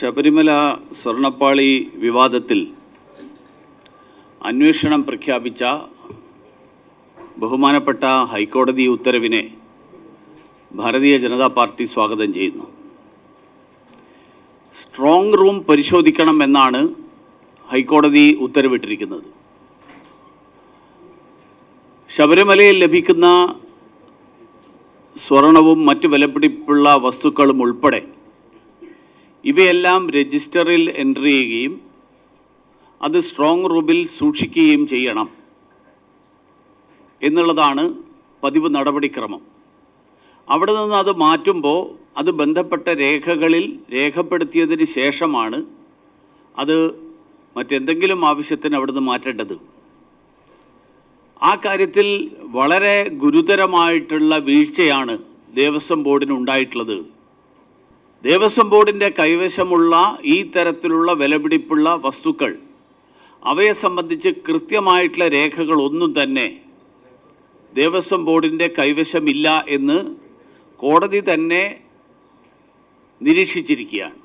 ശബരിമല സ്വർണപ്പാളി വിവാദത്തിൽ അന്വേഷണം പ്രഖ്യാപിച്ച ബഹുമാനപ്പെട്ട ഹൈക്കോടതി ഉത്തരവിനെ ഭാരതീയ ജനതാ പാർട്ടി സ്വാഗതം ചെയ്യുന്നു. സ്ട്രോങ് റൂം പരിശോധിക്കണം എന്നാണ് ഹൈക്കോടതി ഉത്തരവിട്ടിരിക്കുന്നത്. ശബരിമലയിൽ ലഭിക്കുന്ന സ്വർണവും മറ്റ് വിലപിടിപ്പുള്ള വസ്തുക്കളും ഉൾപ്പെടെ ഇവയെല്ലാം രജിസ്റ്ററിൽ എന്റർ ചെയ്യുകയും അത് സ്ട്രോങ് റൂമിൽ സൂക്ഷിക്കുകയും ചെയ്യണം എന്നുള്ളതാണ് പതിവ് നടപടിക്രമം. അവിടെ നിന്ന് അത് മാറ്റുമ്പോൾ അത് ബന്ധപ്പെട്ട രേഖകളിൽ രേഖപ്പെടുത്തിയതിന് ശേഷമാണ് അത് മറ്റെന്തെങ്കിലും ആവശ്യത്തിന് അവിടുന്ന് മാറ്റേണ്ടത്. ആ കാര്യത്തിൽ വളരെ ഗുരുതരമായിട്ടുള്ള വീഴ്ചയാണ് ദേവസ്വം ബോർഡിന് ഉണ്ടായിട്ടുള്ളത്. ദേവസ്വം ബോർഡിന്റെ കൈവശമുള്ള ഈ തരത്തിലുള്ള വിലപിടിപ്പുള്ള വസ്തുക്കൾ അവയെ സംബന്ധിച്ച് കൃത്യമായിട്ടുള്ള രേഖകളൊന്നും തന്നെ ദേവസ്വം ബോർഡിന്റെ കൈവശമില്ല എന്ന് കോടതി തന്നെ നിരീക്ഷിച്ചിരിക്കുകയാണ്.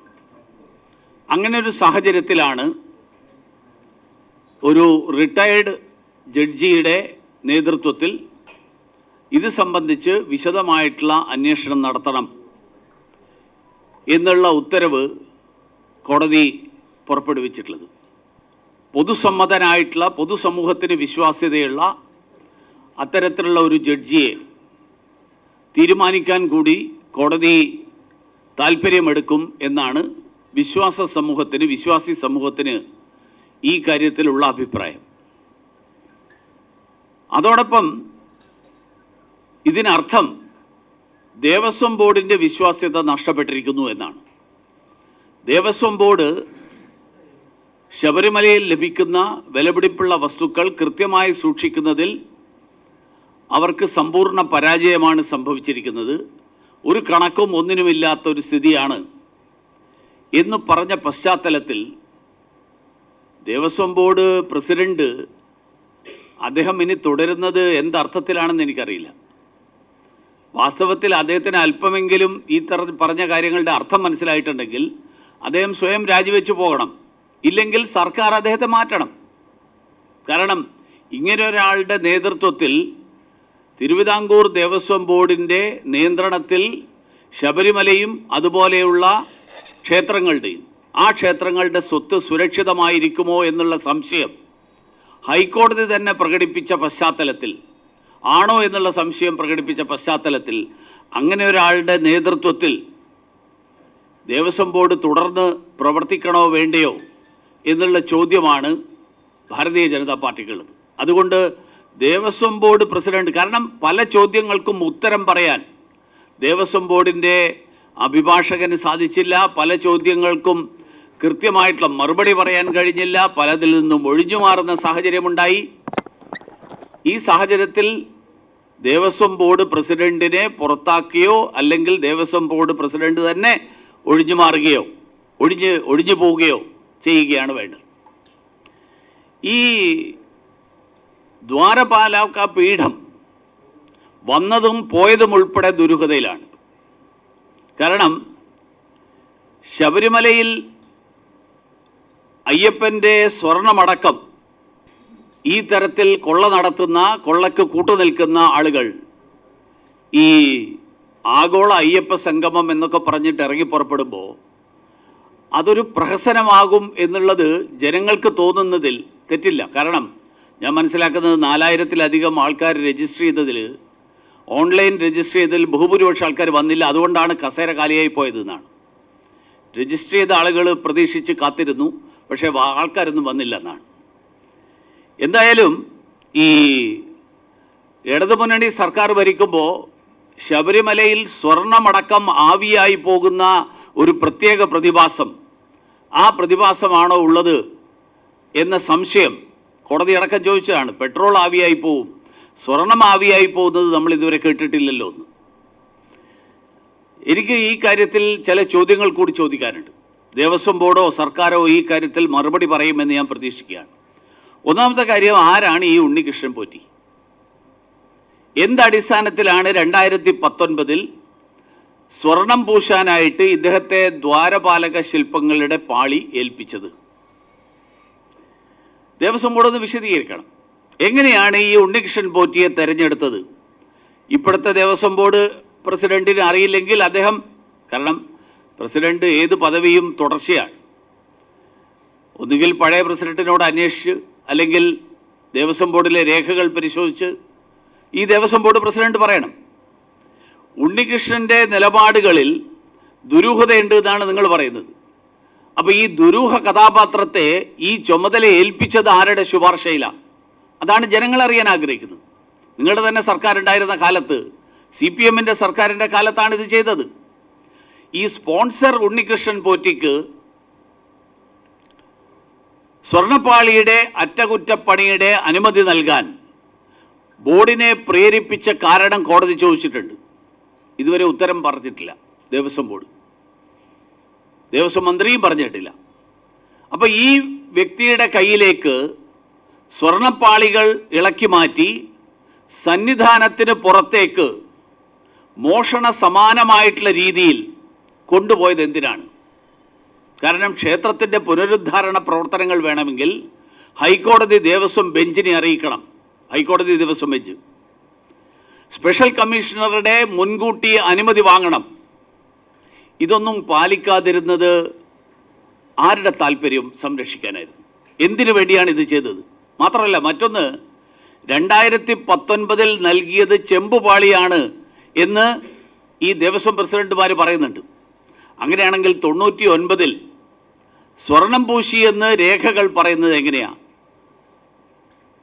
അങ്ങനെ ഒരു സാഹചര്യത്തിലാണ് ഒരു റിട്ടയേർഡ് ജഡ്ജിയുടെ നേതൃത്വത്തിൽ ഇത് സംബന്ധിച്ച് വിശദമായിട്ടുള്ള അന്വേഷണം നടത്തണം. എന്നുള്ള ഉത്തരവ് കോടതി പുറപ്പെടുവിച്ചിട്ടുള്ളത്. പൊതുസമ്മതനായിട്ടുള്ള പൊതുസമൂഹത്തിന് വിശ്വാസ്യതയുള്ള അത്തരത്തിലുള്ള ഒരു ജഡ്ജിയെ തീരുമാനിക്കാൻ കൂടി കോടതി താല്പര്യമെടുക്കും എന്നാണ് വിശ്വാസ സമൂഹത്തിന് വിശ്വാസി സമൂഹത്തിന് ഈ കാര്യത്തിലുള്ള അഭിപ്രായം. അതോടൊപ്പം ഇതിനർത്ഥം ദേവസ്വം ബോർഡിന്റെ വിശ്വാസ്യത നഷ്ടപ്പെട്ടിരിക്കുന്നു എന്നാണ്. ദേവസ്വം ബോർഡ് ശബരിമലയിൽ ലഭിക്കുന്ന വിലപിടിപ്പുള്ള വസ്തുക്കൾ കൃത്യമായി സൂക്ഷിക്കുന്നതിൽ അവർക്ക് സമ്പൂർണ പരാജയമാണ് സംഭവിച്ചിരിക്കുന്നത്. ഒരു കണക്കും ഒന്നിനുമില്ലാത്ത ഒരു സ്ഥിതിയാണ്. എന്ന് പറഞ്ഞ പശ്ചാത്തലത്തിൽ ദേവസ്വം ബോർഡ് പ്രസിഡന്റ് അദ്ദേഹം ഇനി തുടരുന്നത് എന്തർത്ഥത്തിലാണെന്ന് എനിക്കറിയില്ല. വാസ്തവത്തിൽ അദ്ദേഹത്തിന് അല്പമെങ്കിലും ഈ തര പറഞ്ഞ കാര്യങ്ങളുടെ അർത്ഥം മനസ്സിലായിട്ടുണ്ടെങ്കിൽ അദ്ദേഹം സ്വയം രാജിവെച്ചു പോകണം. ഇല്ലെങ്കിൽ സർക്കാർ അദ്ദേഹത്തെ മാറ്റണം. കാരണം ഇങ്ങനെ ഒരാളുടെ നേതൃത്വത്തിൽ തിരുവിതാംകൂർ ദേവസ്വം ബോർഡിന്റെ നിയന്ത്രണത്തിൽ ശബരിമലയും അതുപോലെയുള്ള ക്ഷേത്രങ്ങളുടെയും ആ ക്ഷേത്രങ്ങളുടെ സ്വത്ത് സുരക്ഷിതമായിരിക്കുമോ എന്നുള്ള സംശയം ഹൈക്കോടതി തന്നെ പ്രകടിപ്പിച്ച പശ്ചാത്തലത്തിൽ ആണോ എന്നുള്ള സംശയം പ്രകടിപ്പിച്ച പശ്ചാത്തലത്തിൽ അങ്ങനെ ഒരാളുടെ നേതൃത്വത്തിൽ ദേവസ്വം ബോർഡ് തുടർന്ന് പ്രവർത്തിക്കണോ വേണ്ടയോ എന്നുള്ള ചോദ്യമാണ് ഭാരതീയ ജനതാ പാർട്ടിക്കുള്ളത്. അതുകൊണ്ട് ദേവസ്വം ബോർഡ് പ്രസിഡന്റ് കാരണം പല ചോദ്യങ്ങൾക്കും ഉത്തരം പറയാൻ ദേവസ്വം ബോർഡിന്റെ അഭിഭാഷകന് സാധിച്ചില്ല. പല ചോദ്യങ്ങൾക്കും കൃത്യമായിട്ടുള്ള മറുപടി പറയാൻ കഴിഞ്ഞില്ല. പലതിൽ നിന്നും ഒഴിഞ്ഞു മാറുന്ന സാഹചര്യമുണ്ടായി. ഈ സാഹചര്യത്തിൽ ദേവസ്വം ബോർഡ് പ്രസിഡന്റിനെ പുറത്താക്കുകയോ അല്ലെങ്കിൽ ദേവസ്വം ബോർഡ് പ്രസിഡന്റ് തന്നെ ഒഴിഞ്ഞു മാറുകയോ ഒഴിഞ്ഞ് ഒഴിഞ്ഞു പോവുകയോ ചെയ്യുകയാണ് വേണ്ടത്. ഈ ദ്വാരപാലാക്ക പീഠം വന്നതും പോയതും ഉൾപ്പെടെ ദുരൂഹതയിലാണ്. കാരണം ശബരിമലയിൽ അയ്യപ്പന്റെ സ്വർണമടക്കം ഈ തരത്തിൽ കൊള്ള നടത്തുന്ന കൊള്ളക്ക് കൂട്ടുനിൽക്കുന്ന ആളുകൾ ഈ ആഗോള അയ്യപ്പ സംഗമം എന്നൊക്കെ പറഞ്ഞിട്ട് ഇറങ്ങി പുറപ്പെടുമ്പോൾ അതൊരു പ്രഹസനമാകും എന്നുള്ളത് ജനങ്ങൾക്ക് തോന്നുന്നതിൽ തെറ്റില്ല. കാരണം ഞാൻ മനസ്സിലാക്കുന്നത് നാലായിരത്തിലധികം ആൾക്കാർ രജിസ്റ്റർ ചെയ്തതിൽ ഓൺലൈൻ രജിസ്റ്റർ ചെയ്തതിൽ ബഹുഭൂരിപക്ഷം ആൾക്കാർ വന്നില്ല. അതുകൊണ്ടാണ് കസേര കാലിയായി പോയതെന്നാണ് രജിസ്റ്റർ ചെയ്ത ആളുകൾ പ്രതീക്ഷിച്ച് കാത്തിരുന്നു. പക്ഷേ ആൾക്കാരൊന്നും വന്നില്ല എന്നാണ്. എന്തായാലും ഈ ഇടതുമുന്നണി സർക്കാർ ഭരിക്കുമ്പോൾ ശബരിമലയിൽ സ്വർണമടക്കം ആവിയായി പോകുന്ന ഒരു പ്രത്യേക പ്രതിഭാസം ആ പ്രതിഭാസമാണോ ഉള്ളത് എന്ന സംശയം കോടതി അടക്കം ചോദിച്ചതാണ്. പെട്രോൾ ആവിയായി പോവും സ്വർണം ആവിയായി പോകുന്നത് നമ്മൾ ഇതുവരെ കേട്ടിട്ടില്ലല്ലോ എന്ന്. എനിക്ക് ഈ കാര്യത്തിൽ ചില ചോദ്യങ്ങൾ കൂടി ചോദിക്കാനുണ്ട്. ദേവസ്വം ബോർഡോ സർക്കാരോ ഈ കാര്യത്തിൽ മറുപടി പറയുമെന്ന് ഞാൻ പ്രതീക്ഷിക്കുകയാണ്. ഒന്നാമത്തെ കാര്യം ആരാണ് ഈ ഉണ്ണികൃഷ്ണൻ പോറ്റി? എന്തടിസ്ഥാനത്തിലാണ് രണ്ടായിരത്തി പത്തൊൻപതിൽ സ്വർണം പൂശാനായിട്ട് ഇദ്ദേഹത്തെ ദ്വാരപാലക ശില്പങ്ങളുടെ പാളി ഏൽപ്പിച്ചത്? ദേവസ്വം ബോർഡ് ഒന്ന് വിശദീകരിക്കണം. എങ്ങനെയാണ് ഈ ഉണ്ണികൃഷ്ണൻ പോറ്റിയെ തെരഞ്ഞെടുത്തത്? ഇപ്പോഴത്തെ ദേവസ്വം ബോർഡ് പ്രസിഡന്റിന് അറിയില്ലെങ്കിൽ അദ്ദേഹം കാരണം പ്രസിഡന്റ് ഏത് പദവിയും തുടർച്ചയാണ്. ഒന്നുകിൽ പഴയ പ്രസിഡന്റിനോട് അന്വേഷിച്ച് അല്ലെങ്കിൽ ദേവസ്വം ബോർഡിലെ രേഖകൾ പരിശോധിച്ച് ഈ ദേവസ്വം ബോർഡ് പ്രസിഡന്റ് പറയണം. ഉണ്ണികൃഷ്ണന്റെ നിലപാടുകളിൽ ദുരൂഹതയുണ്ട് എന്നാണ് നിങ്ങൾ പറയുന്നത്. അപ്പോൾ ഈ ദുരൂഹ കഥാപാത്രത്തെ ഈ ചുമതല ഏൽപ്പിച്ചത് ആരുടെ ശുപാർശയിലാണ് അതാണ് ജനങ്ങൾ അറിയാൻ ആഗ്രഹിക്കുന്നത്. നിങ്ങളുടെ തന്നെ സർക്കാർ ഉണ്ടായിരുന്ന കാലത്ത് സി പി എമ്മിന്റെ സർക്കാരിന്റെ കാലത്താണ് ഇത് ചെയ്തത്. ഈ സ്പോൺസർ ഉണ്ണികൃഷ്ണൻ പോറ്റിക്ക് സ്വർണപ്പാളിയുടെ അറ്റകുറ്റപ്പണിയുടെ അനുമതി നൽകാൻ ബോർഡിനെ പ്രേരിപ്പിച്ച കാരണം കോടതി ചോദിച്ചിട്ടുണ്ട്. ഇതുവരെ ഉത്തരം പറഞ്ഞിട്ടില്ല. ദേവസ്വം ബോർഡ്. ദേവസ്വം മന്ത്രിയും പറഞ്ഞിട്ടില്ല. അപ്പോൾ ഈ വ്യക്തിയുടെ കയ്യിലേക്ക് സ്വർണപ്പാളികൾ ഇളക്കി മാറ്റി സന്നിധാനത്തിന് പുറത്തേക്ക് മോഷണ സമാനമായിട്ടുള്ള രീതിയിൽ കൊണ്ടുപോയത് എന്തിനാണ്? കാരണം ക്ഷേത്രത്തിന്റെ പുനരുദ്ധാരണ പ്രവർത്തനങ്ങൾ വേണമെങ്കിൽ ഹൈക്കോടതി ദേവസ്വം ബെഞ്ചിനെ അറിയിക്കണം. ഹൈക്കോടതി ദേവസ്വം ബെഞ്ച്. സ്പെഷ്യൽ കമ്മീഷണറുടെ മുൻകൂട്ടി അനുമതി വാങ്ങണം. ഇതൊന്നും പാലിക്കാതിരുന്നത് ആരുടെ താല്പര്യം സംരക്ഷിക്കാനായിരുന്നു? എന്തിനു വേണ്ടിയാണ് ഇത് ചെയ്തത്? മാത്രമല്ല മറ്റൊന്ന് രണ്ടായിരത്തി പത്തൊൻപതിൽ നൽകിയത് ചെമ്പുപാളിയാണ് എന്ന് ഈ ദേവസ്വം പ്രസിഡന്റുമാർ പറയുന്നുണ്ട്. അങ്ങനെയാണെങ്കിൽ തൊണ്ണൂറ്റി ഒൻപതിൽ സ്വർണം പൂശി എന്ന് രേഖകൾ പറയുന്നത് എങ്ങനെയാണ്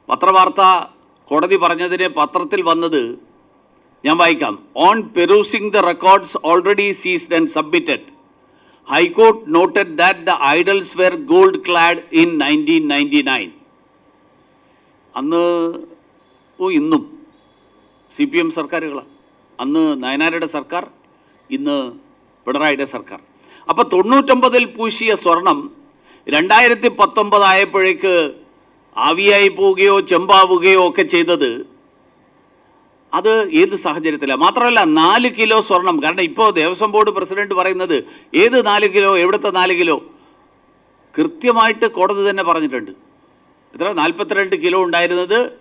പത്രവാർത്ത കോടതി പറഞ്ഞതിന് പത്രത്തിൽ വന്നത് ഞാൻ വായിക്കാം. On perusing the records already seized and submitted high court noted that the idols were gold clad in nineteen ninety nine അന്ന് ഇന്നും സി പി എം സർക്കാരുകളാണ് അന്ന് നയനാരുടെ സർക്കാർ ഇന്ന് പിണറായിയുടെ സർക്കാർ. അപ്പോൾ തൊണ്ണൂറ്റൊമ്പതിൽ പൂശിയ സ്വർണം രണ്ടായിരത്തി പത്തൊമ്പതായപ്പോഴേക്ക് ആവിയായി പോവുകയോ ചെമ്പാവുകയോ ഒക്കെ ചെയ്തത് അത് ഏത് സാഹചര്യത്തിലാണ് മാത്രമല്ല നാല് കിലോ സ്വർണം കാരണം ഇപ്പോൾ ദേവസ്വം ബോർഡ് പ്രസിഡന്റ് പറയുന്നത് ഏത് നാല് കിലോ എവിടുത്തെ നാല് കിലോ? കൃത്യമായിട്ട് കോടതി തന്നെ പറഞ്ഞിട്ടുണ്ട്. എത്ര? നാൽപ്പത്തിരണ്ട് കിലോ ഉണ്ടായിരുന്നത്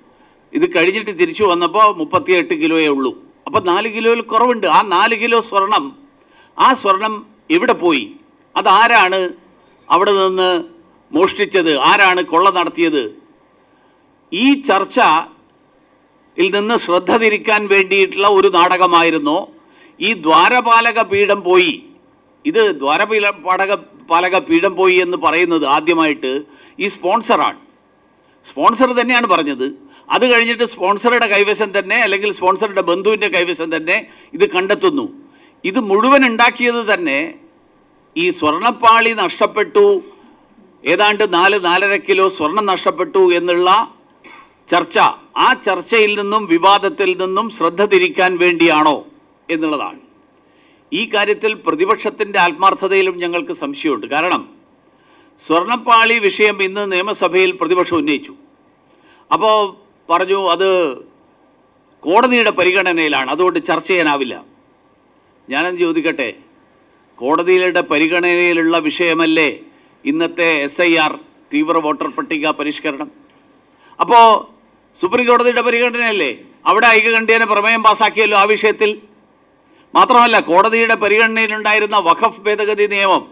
ഇത് കഴിഞ്ഞിട്ട് തിരിച്ചു വന്നപ്പോൾ മുപ്പത്തിയെട്ട് കിലോയേ ഉള്ളൂ. അപ്പോൾ നാല് കിലോയിൽ കുറവുണ്ട്. ആ നാല് കിലോ സ്വർണം ആ സ്വർണം എവിടെ പോയി? അതാരാണ് അവിടെ നിന്ന് മോഷ്ടിച്ചത്? ആരാണ് കൊള്ള നടത്തിയത്? ഈ ചർച്ച ഇൽ നിന്ന് ശ്രദ്ധ തിരിക്കാൻ വേണ്ടിയിട്ടുള്ള ഒരു നാടകമായിരുന്നു. ഈ ദ്വാരപാലക പീഠം പോയി. ഇത് ദ്വാരപീല പാടക പാലക പീഠം പോയി എന്ന് പറയുന്നത് ആദ്യമായിട്ട് ഈ സ്പോൺസറാണ് സ്പോൺസർ തന്നെയാണ് പറഞ്ഞത്. അത് കഴിഞ്ഞിട്ട് സ്പോൺസറുടെ കൈവശം തന്നെ അല്ലെങ്കിൽ സ്പോൺസറുടെ ബന്ധുവിന്റെ കൈവശം തന്നെ ഇത് കണ്ടെത്തുന്നു. ഇത് മുഴുവൻ ഉണ്ടാക്കിയത് തന്നെ ഈ സ്വർണപ്പാളി നഷ്ടപ്പെട്ടു. ഏതാണ്ട് നാല് നാലര കിലോ സ്വർണം നഷ്ടപ്പെട്ടു എന്നുള്ള ചർച്ച ആ ചർച്ചയിൽ നിന്നും വിവാദത്തിൽ നിന്നും ശ്രദ്ധ തിരിക്കാൻ വേണ്ടിയാണോ എന്നുള്ളതാണ്. ഈ കാര്യത്തിൽ പ്രതിപക്ഷത്തിന്റെ ആത്മാർത്ഥതയിലും ഞങ്ങൾക്ക് സംശയമുണ്ട്. കാരണം സ്വർണപ്പാളി വിഷയം ഇന്ന് നിയമസഭയിൽ പ്രതിപക്ഷം ഉന്നയിച്ചു. അപ്പോൾ പറഞ്ഞു അത് കോടതിയുടെ പരിഗണനയിലാണ്. അതുകൊണ്ട് ചർച്ച ചെയ്യാനാവില്ല. ഞാനെന്ന് ചോദിക്കട്ടെ? കോടതിയുടെ പരിഗണനയിലുള്ള വിഷയമല്ലേ ഇന്നത്തെ എസ് ഐ ആർ തീവ്ര വോട്ടർ പട്ടിക പരിഷ്കരണം? അപ്പോൾ സുപ്രീം കോടതിയുടെ പരിഗണനയല്ലേ? അവിടെ ഐക്യകണ്ഠ്യേന പ്രമേയം പാസാക്കിയല്ലോ ആ വിഷയത്തിൽ? മാത്രമല്ല കോടതിയുടെ പരിഗണനയിലുണ്ടായിരുന്ന വഖഫ് ഭേദഗതി നിയമം.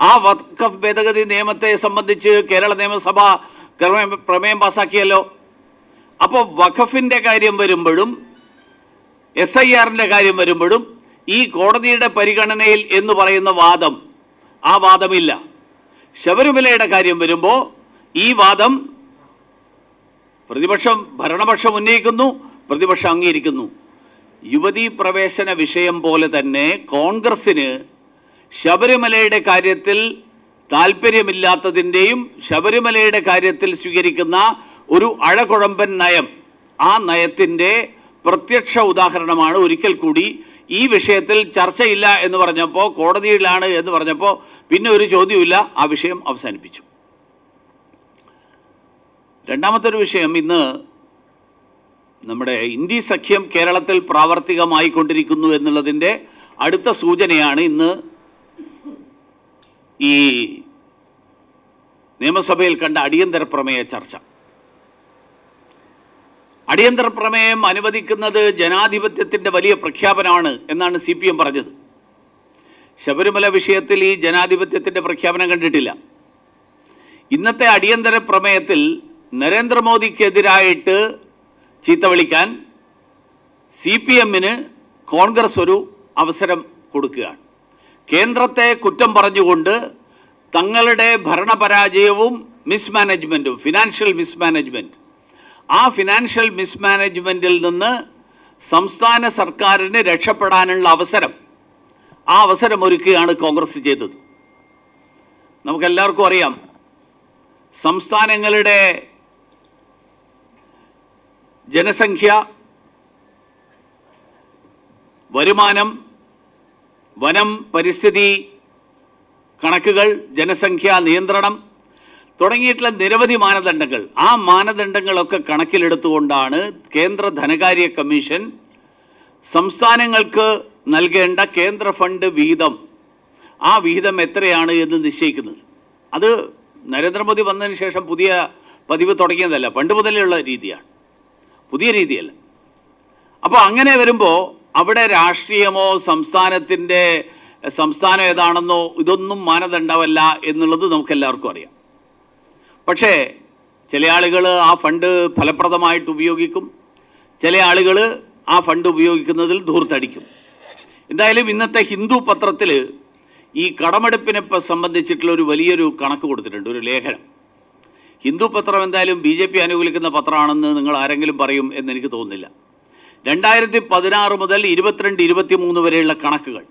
ആ വഖഫ് ഭേദഗതി നിയമത്തെ സംബന്ധിച്ച് കേരള നിയമസഭ പ്രമേയം പാസാക്കിയല്ലോ. അപ്പോൾ വഖഫിന്റെ കാര്യം വരുമ്പോഴും എസ് ഐ ആറിന്റെ കാര്യം വരുമ്പോഴും ഈ കോടതിയുടെ പരിഗണനയിൽ എന്ന് പറയുന്ന വാദം ആ വാദമില്ല. ശബരിമലയുടെ കാര്യം വരുമ്പോൾ ഈ വാദം പ്രതിപക്ഷം ഭരണപക്ഷം ഉന്നയിക്കുന്നു പ്രതിപക്ഷം അംഗീകരിക്കുന്നു. യുവതീ പ്രവേശന വിഷയം പോലെ തന്നെ കോൺഗ്രസ്സിന് ശബരിമലയുടെ കാര്യത്തിൽ താല്പര്യമില്ലാത്തതിന്റെയും ശബരിമലയുടെ കാര്യത്തിൽ സ്വീകരിക്കുന്ന ഒരു അഴകുഴമ്പൻ നയം ആ നയത്തിന്റെ പ്രത്യക്ഷ ഉദാഹരണമാണ് ഒരിക്കൽ കൂടി ഈ വിഷയത്തിൽ ചർച്ചയില്ല എന്ന് പറഞ്ഞപ്പോൾ കോടതിയിലാണ് എന്ന് പറഞ്ഞപ്പോൾ പിന്നെ ഒരു ചോദ്യമില്ല ആ വിഷയം അവസാനിപ്പിച്ചു. രണ്ടാമത്തെ ഒരു വിഷയം ഇന്ന് നമ്മുടെ ഇന്ത്യ സഖ്യം കേരളത്തിൽ പ്രാവർത്തികമായിക്കൊണ്ടിരിക്കുന്നു എന്നുള്ളതിന്റെ അടുത്ത സൂചനയാണ് ഇന്ന് ഈ നിയമസഭയിൽ കണ്ട അടിയന്തര പ്രമേയ ചർച്ച. അടിയന്തര പ്രമേയം അനുവദിക്കുന്നത് ജനാധിപത്യത്തിന്റെ വലിയ പ്രഖ്യാപനമാണ് എന്നാണ് സി പി എം പറഞ്ഞത്. ശബരിമല വിഷയത്തിൽ ഈ ജനാധിപത്യത്തിന്റെ പ്രഖ്യാപനം കണ്ടിട്ടില്ല. ഇന്നത്തെ അടിയന്തര പ്രമേയത്തിൽ നരേന്ദ്രമോദിക്കെതിരായിട്ട് ചീത്ത വിളിക്കാൻ സി പി എമ്മിന് കോൺഗ്രസ് ഒരു അവസരം കൊടുക്കുകയാണ്. കേന്ദ്രത്തെ കുറ്റം പറഞ്ഞുകൊണ്ട് തങ്ങളുടെ ഭരണപരാജയവും മിസ്മാനേജ്മെന്റും ഫിനാൻഷ്യൽ മിസ്മാനേജ്മെന്റ് ആ ഫിനാൻഷ്യൽ മിസ്മാനേജ്മെന്റിൽ നിന്ന് സംസ്ഥാന സർക്കാരിന് രക്ഷപ്പെടാനുള്ള അവസരം ആ അവസരം ഒരുക്കുകയാണ് കോൺഗ്രസ് ചെയ്തത്. നമുക്കെല്ലാവർക്കും അറിയാം സംസ്ഥാനങ്ങളുടെ ജനസംഖ്യ വരുമാനം വനം പരിസ്ഥിതി കണക്കുകൾ ജനസംഖ്യ നിയന്ത്രണം തുടങ്ങിയിട്ടുള്ള നിരവധി മാനദണ്ഡങ്ങൾ. ആ മാനദണ്ഡങ്ങളൊക്കെ കണക്കിലെടുത്തുകൊണ്ടാണ് കേന്ദ്ര ധനകാര്യ കമ്മീഷൻ സംസ്ഥാനങ്ങൾക്ക് നൽകേണ്ട കേന്ദ്ര ഫണ്ട് വിഹിതം. ആ വിഹിതം എത്രയാണ് എന്ന് നിശ്ചയിക്കുന്നത്. അത് നരേന്ദ്രമോദി വന്നതിന് ശേഷം പുതിയ പതിവ് തുടങ്ങിയതല്ല. പണ്ട് ഉള്ള രീതിയാണ്. പുതിയ രീതിയല്ല. അപ്പോൾ അങ്ങനെ വരുമ്പോൾ അവിടെ രാഷ്ട്രീയമോ സംസ്ഥാനത്തിന്റെ സംസ്ഥാനം ഏതാണെന്നോ ഇതൊന്നും മാനദണ്ഡമല്ല എന്നുള്ളത് നമുക്കെല്ലാവർക്കും അറിയാം. പക്ഷേ ചില ആളുകൾ ആ ഫണ്ട് ഫലപ്രദമായിട്ട് ഉപയോഗിക്കും. ചില ആളുകൾ ആ ഫണ്ട് ഉപയോഗിക്കുന്നതിൽ ധൂർത്തടിക്കും. എന്തായാലും ഇന്നത്തെ ഹിന്ദു പത്രത്തിൽ ഈ കടമെടുപ്പിനെ സംബന്ധിച്ചിട്ടുള്ള ഒരു വലിയൊരു കണക്ക് കൊടുത്തിട്ടുണ്ട് ഒരു ലേഖനം. ഹിന്ദു പത്രം എന്തായാലും ബി ജെ പി അനുകൂലിക്കുന്ന പത്രമാണെന്ന് നിങ്ങൾ ആരെങ്കിലും പറയും എന്ന് എനിക്ക് തോന്നുന്നില്ല. രണ്ടായിരത്തി പതിനാറ് മുതൽ ഇരുപത്തിരണ്ട് ഇരുപത്തി മൂന്ന് വരെയുള്ള കണക്കുകൾ.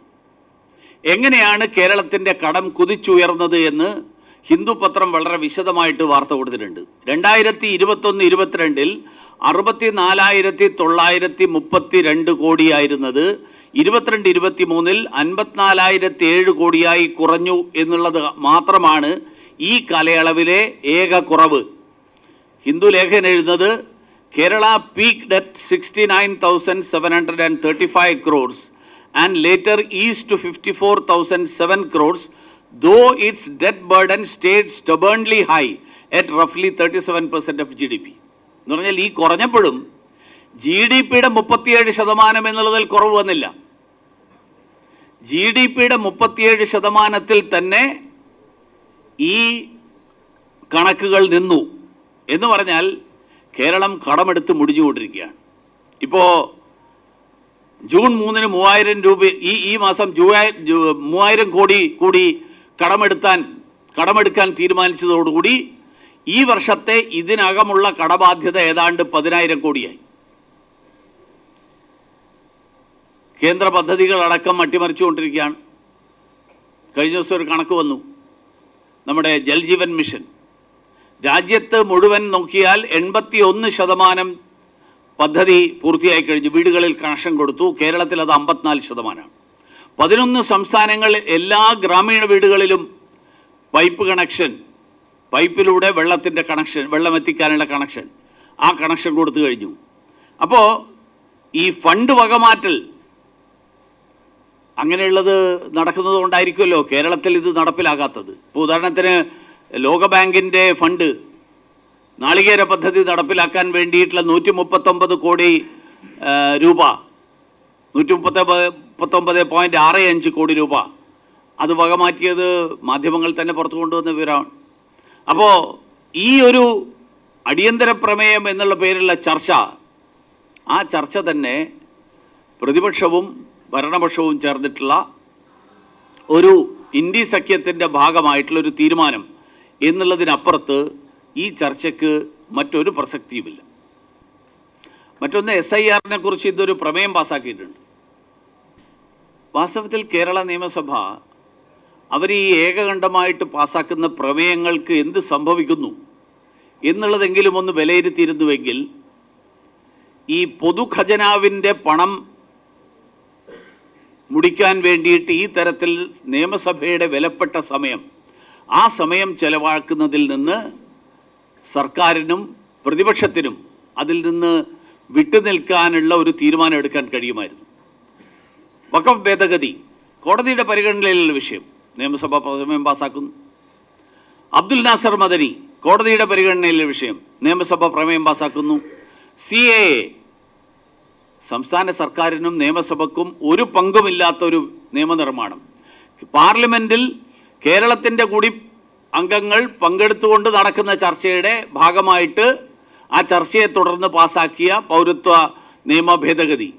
എങ്ങനെയാണ് കേരളത്തിന്റെ കടം കുതിച്ചുയർന്നത് എന്ന് ഹിന്ദു പത്രം വളരെ വിശദമായിട്ട് വാർത്ത കൊടുത്തിട്ടുണ്ട്. രണ്ടായിരത്തി ഇരുപത്തൊന്ന് ഇരുപത്തിരണ്ടിൽ അറുപത്തി നാലായിരത്തി തൊള്ളായിരത്തി മുപ്പത്തി രണ്ട് കോടിയായിരുന്നത് ഇരുപത്തിരണ്ട് ഇരുപത്തി മൂന്നിൽ അൻപത്തിനാലായിരത്തി ഏഴ് കോടിയായി കുറഞ്ഞു എന്നുള്ളത് മാത്രമാണ് ഈ കാലയളവിലെ ഏക കുറവ്. ഹിന്ദു ലേഖൻ എഴുതുന്നത് Kerala peak debt sixty nine thousand seven hundred and thirty five crores and later is two fifty four thousand seven crores state stubbornly high at റഫ്ലി thirty seven percent of G D P എന്ന് പറഞ്ഞാൽ ഈ കുറഞ്ഞപ്പോഴും G D പിയുടെ മുപ്പത്തിയേഴ് ശതമാനം എന്നുള്ളതിൽ കുറവ് വന്നില്ല. G D പിയുടെ മുപ്പത്തിയേഴ് ശതമാനത്തിൽ തന്നെ ഈ കണക്കുകൾ നിന്നു. എന്ന് പറഞ്ഞാൽ കേരളം കടമെടുത്ത് മുടിഞ്ഞുകൊണ്ടിരിക്കുകയാണ്. ഇപ്പോൾ ജൂൺ മൂന്നിന് മൂവായിരം രൂപ ഈ ഈ മാസം ജൂ- മൂവായിരം കോടി കൂടി കടമെടുത്താൻ കടമെടുക്കാൻ തീരുമാനിച്ചതോടുകൂടി ഈ വർഷത്തെ ഇതിനകമുള്ള കടബാധ്യത ഏതാണ്ട് പതിനായിരം കോടിയായി. കേന്ദ്ര പദ്ധതികളടക്കം അട്ടിമറിച്ചുകൊണ്ടിരിക്കുകയാണ്. കഴിഞ്ഞ ദിവസം ഒരു കണക്ക് വന്നു. നമ്മുടെ ജൽജീവൻ മിഷൻ. രാജ്യത്ത് മുഴുവൻ നോക്കിയാൽ എൺപത്തി ഒന്ന് ശതമാനം പദ്ധതി പൂർത്തിയായി കഴിഞ്ഞു വീടുകളിൽ കണക്ഷൻ കൊടുത്തു. കേരളത്തിൽ അത് അമ്പത്തിനാല് ശതമാനമാണ്. പതിനൊന്ന് സംസ്ഥാനങ്ങൾ എല്ലാ ഗ്രാമീണ വീടുകളിലും പൈപ്പ് കണക്ഷൻ പൈപ്പിലൂടെ വെള്ളത്തിന്റെ കണക്ഷൻ വെള്ളം എത്തിക്കാനുള്ള കണക്ഷൻ ആ കണക്ഷൻ കൊടുത്തു കഴിഞ്ഞു. അപ്പോൾ ഈ ഫണ്ട് വകമാറ്റൽ അങ്ങനെയുള്ളത് നടക്കുന്നത് കൊണ്ടായിരിക്കുമല്ലോ കേരളത്തിൽ ഇത് നടപ്പിലാകാത്തത്. ഇപ്പോൾ ഉദാഹരണത്തിന് ലോകബാങ്കിന്റെ ഫണ്ട് നാളികേര പദ്ധതി നടപ്പിലാക്കാൻ വേണ്ടിയിട്ടുള്ള നൂറ്റി മുപ്പത്തൊമ്പത് കോടി രൂപ നൂറ്റി മുപ്പത്തൊമ്പത് മുപ്പത്തൊമ്പത് പോയിന്റ് ആറ് അഞ്ച് കോടി രൂപ. അത് വകമാറ്റിയത് മാധ്യമങ്ങൾ തന്നെ പുറത്തു കൊണ്ടുവന്ന വിവരമാണ്. അപ്പോൾ ഈ ഒരു അടിയന്തര പ്രമേയം എന്നുള്ള പേരിലുള്ള ചർച്ച ആ ചർച്ച തന്നെ പ്രതിപക്ഷവും ഭരണപക്ഷവും ചേർന്നിട്ടുള്ള ഒരു ഇന്ത്യ സഖ്യത്തിന്റെ ഭാഗമായിട്ടുള്ള ഒരു തീരുമാനം എന്നുള്ളതിനപ്പുറത്ത് ഈ ചർച്ചയ്ക്ക് മറ്റൊരു പ്രസക്തിയുമില്ല. മറ്റൊന്ന് എസ് ഐ ആറിനെ കുറിച്ച് ഇതൊരു പ്രമേയം പാസ്സാക്കിയിട്ടുണ്ട് വാസ്തവത്തിൽ കേരള നിയമസഭ അവർ ഈ ഏകകണ്ഠമായിട്ട് പാസാക്കുന്ന പ്രമേയങ്ങൾക്ക് എന്ത് സംഭവിക്കുന്നു എന്നുള്ളതെങ്കിലും ഒന്ന് വിലയിരുത്തിയിരുന്നുവെങ്കിൽ ഈ പൊതുഖജനാവിന്റെ പണം മുടിക്കാൻ വേണ്ടിയിട്ട് ഈ തരത്തിൽ നിയമസഭയുടെ വിലപ്പെട്ട സമയം ആ സമയം ചെലവാക്കുന്നതിൽ നിന്ന് സർക്കാരിനും പ്രതിപക്ഷത്തിനും അതിൽ നിന്ന് വിട്ടുനിൽക്കാനുള്ള ഒരു തീരുമാനം എടുക്കാൻ കഴിയുമായിരുന്നു. വഖഫ് ഭേദഗതി കോടതിയുടെ പരിഗണനയിലുള്ള വിഷയം. നിയമസഭ പ്രമേയം പാസാക്കുന്നു. അബ്ദുൽ നാസർ മദനി കോടതിയുടെ പരിഗണനയിലുള്ള വിഷയം. നിയമസഭ പ്രമേയം പാസാക്കുന്നു. സി എ സംസ്ഥാന സർക്കാരിനും നിയമസഭക്കും ഒരു പങ്കുമില്ലാത്ത ഒരു നിയമനിർമ്മാണം. പാർലമെന്റിൽ കേരളത്തിന്റെ കൂടി അംഗങ്ങൾ പങ്കെടുത്തുകൊണ്ട് നടക്കുന്ന ചർച്ചയുടെ ഭാഗമായിട്ട് ആ ചർച്ചയെ തുടർന്ന് പാസാക്കിയ പൗരത്വ നിയമ ഭേദഗതി.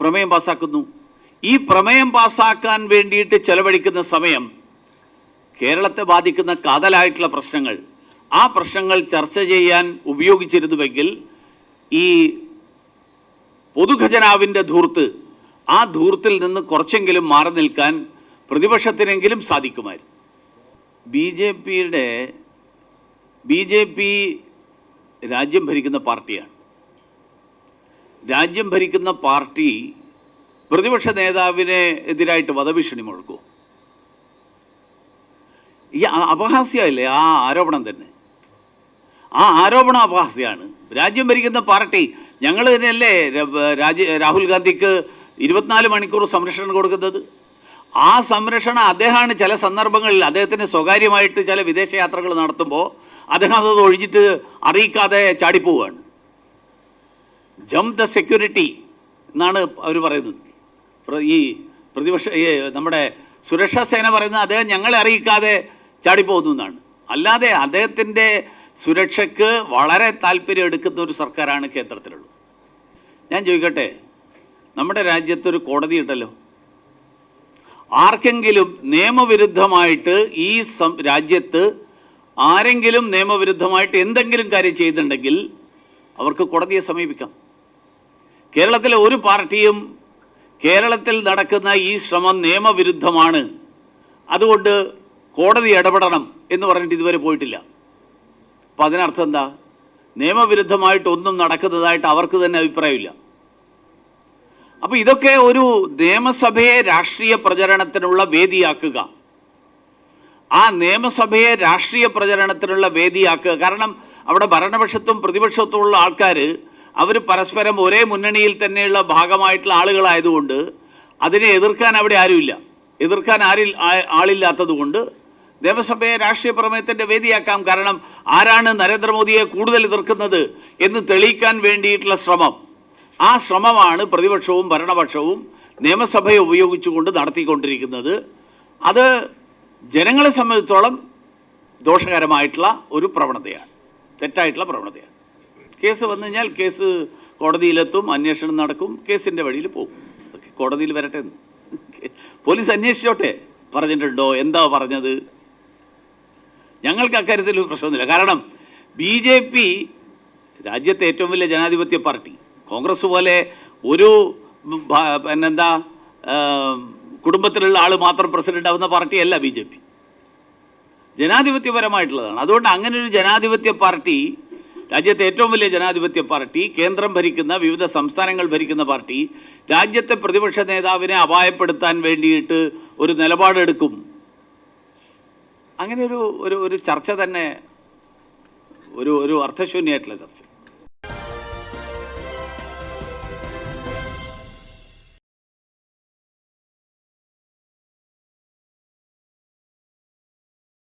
പ്രമേയം പാസാക്കുന്നു. ഈ പ്രമേയം പാസാക്കാൻ വേണ്ടിയിട്ട് ചെലവഴിക്കുന്ന സമയം കേരളത്തെ ബാധിക്കുന്ന കാതലായിട്ടുള്ള പ്രശ്നങ്ങൾ. ആ പ്രശ്നങ്ങൾ ചർച്ച ചെയ്യാൻ ഉപയോഗിച്ചിരുന്നുവെങ്കിൽ ഈ പൊതുഖജനാവിന്റെ ധൂർത്ത് ആ ധൂർത്തിൽ നിന്ന് കുറച്ചെങ്കിലും മാറി നിൽക്കാൻ പ്രതിപക്ഷത്തിനെങ്കിലും സാധിക്കുമായിരുന്നു. ബി ജെ പിയുടെ ബി ജെ പി രാജ്യം ഭരിക്കുന്ന പാർട്ടിയാണ്. രാജ്യം ഭരിക്കുന്ന പാർട്ടി പ്രതിപക്ഷ നേതാവിനെ എതിരായിട്ട് വധഭീഷണി മുഴക്കുമോ ഈ അപഹാസ്യമല്ലേ ആ ആരോപണം തന്നെ. ആ ആരോപണം അപഹാസ്യമാണ് രാജ്യം ഭരിക്കുന്ന പാർട്ടി ഞങ്ങൾ തന്നെയല്ലേ രാജ രാഹുൽ ഗാന്ധിക്ക് ഇരുപത്തിനാല് മണിക്കൂർ സംരക്ഷണം കൊടുക്കുന്നത്? ആ സംരക്ഷണം അദ്ദേഹമാണ് ചില സന്ദർഭങ്ങളിൽ അദ്ദേഹത്തിന് സ്വകാര്യമായിട്ട് ചില വിദേശയാത്രകൾ നടത്തുമ്പോൾ അദ്ദേഹം അത് ഒഴിഞ്ഞിട്ട് അറിയിക്കാതെ ചാടിപ്പോവുകയാണ് ജം ദ സെക്യൂരിറ്റി എന്നാണ് അവർ പറയുന്നത്. ഈ പ്രതിപക്ഷ നമ്മുടെ സുരക്ഷാ സേന പറയുന്നത് അദ്ദേഹം ഞങ്ങളെ അറിയിക്കാതെ ചാടിപ്പോകുന്നു എന്നാണ്. അല്ലാതെ അദ്ദേഹത്തിന്റെ സുരക്ഷയ്ക്ക് വളരെ താല്പര്യം എടുക്കുന്ന ഒരു സർക്കാരാണ് കേന്ദ്രത്തിലുള്ളത്. ഞാൻ ചോദിക്കട്ടെ നമ്മുടെ രാജ്യത്തൊരു കോടതി ഉണ്ടല്ലോ. ആർക്കെങ്കിലും നിയമവിരുദ്ധമായിട്ട് ഈ സം രാജ്യത്ത് ആരെങ്കിലും നിയമവിരുദ്ധമായിട്ട് എന്തെങ്കിലും കാര്യം ചെയ്തിട്ടുണ്ടെങ്കിൽ അവർക്ക് കോടതിയെ സമീപിക്കാം. കേരളത്തിലെ ഒരു പാർട്ടിയും കേരളത്തിൽ നടക്കുന്ന ഈ ശ്രമം നിയമവിരുദ്ധമാണ്. അതുകൊണ്ട് കോടതി ഇടപെടണം എന്ന് പറഞ്ഞിട്ട് ഇതുവരെ പോയിട്ടില്ല. അപ്പം അതിനർത്ഥം എന്താ? നിയമവിരുദ്ധമായിട്ട് ഒന്നും നടക്കുന്നതായിട്ട് അവർക്ക് തന്നെ അഭിപ്രായമില്ല. അപ്പോൾ ഇതൊക്കെ ഒരു നിയമസഭയെ രാഷ്ട്രീയ പ്രചരണത്തിനുള്ള വേദിയാക്കുക. ആ നിയമസഭയെ രാഷ്ട്രീയ പ്രചരണത്തിനുള്ള വേദിയാക്കുക. കാരണം അവിടെ ഭരണപക്ഷത്തും പ്രതിപക്ഷത്തുമുള്ള ആൾക്കാർ അവർ പരസ്പരം ഒരേ മുന്നണിയിൽ തന്നെയുള്ള ഭാഗമായിട്ടുള്ള ആളുകളായതുകൊണ്ട് അതിനെ എതിർക്കാൻ അവിടെ ആരുമില്ല. എതിർക്കാൻ ആരിൽ ആളില്ലാത്തതുകൊണ്ട് ആളില്ലാത്തത് കൊണ്ട് നിയമസഭയെ രാഷ്ട്രീയ പ്രമേയത്തിന്റെ വേദിയാക്കാം കാരണം ആരാണ് നരേന്ദ്രമോദിയെ കൂടുതൽ എതിർക്കുന്നത് എന്ന് തെളിയിക്കാൻ വേണ്ടിയിട്ടുള്ള ശ്രമം. ആ ശ്രമമാണ് പ്രതിപക്ഷവും ഭരണപക്ഷവും നിയമസഭയെ ഉപയോഗിച്ചുകൊണ്ട് നടത്തിക്കൊണ്ടിരിക്കുന്നത്. അത് ജനങ്ങളെ സംബന്ധിച്ചോളം ദോഷകരമായിട്ടുള്ള ഒരു പ്രവണതയാണ്. തെറ്റായിട്ടുള്ള പ്രവണതയാണ്. കേസ് വന്നു കഴിഞ്ഞാൽ കേസ് കോടതിയിലെത്തും അന്വേഷണം നടക്കും കേസിന്റെ വഴിയിൽ പോകും. അതൊക്കെ കോടതിയിൽ വരട്ടെ എന്ന്. പോലീസ് അന്വേഷിച്ചോട്ടെ. പറഞ്ഞിട്ടുണ്ടോ? എന്താ പറഞ്ഞത്? ഞങ്ങൾക്ക് അക്കാര്യത്തിൽ പ്രശ്നമൊന്നുമില്ല. കാരണം ബി ജെ പി രാജ്യത്തെ ഏറ്റവും വലിയ ജനാധിപത്യ പാർട്ടി. കോൺഗ്രസ് പോലെ ഒരു പിന്നെന്താ കുടുംബത്തിലുള്ള ആൾ മാത്രം പ്രസിഡന്റ് ആവുന്ന പാർട്ടിയല്ല ബി ജെ പി. ജനാധിപത്യപരമായിട്ടുള്ളതാണ്. അതുകൊണ്ട് അങ്ങനെ ഒരു ജനാധിപത്യ പാർട്ടി രാജ്യത്തെ ഏറ്റവും വലിയ ജനാധിപത്യ പാർട്ടി കേന്ദ്രം ഭരിക്കുന്ന വിവിധ സംസ്ഥാനങ്ങൾ ഭരിക്കുന്ന പാർട്ടി രാജ്യത്തെ പ്രതിപക്ഷ നേതാവിനെ അപായപ്പെടുത്താൻ വേണ്ടിയിട്ട് ഒരു നിലപാടെടുക്കും. അങ്ങനെ ഒരു ഒരു ചർച്ച തന്നെ ഒരു ഒരു അർത്ഥശൂന്യമായിട്ടുള്ള ചർച്ച.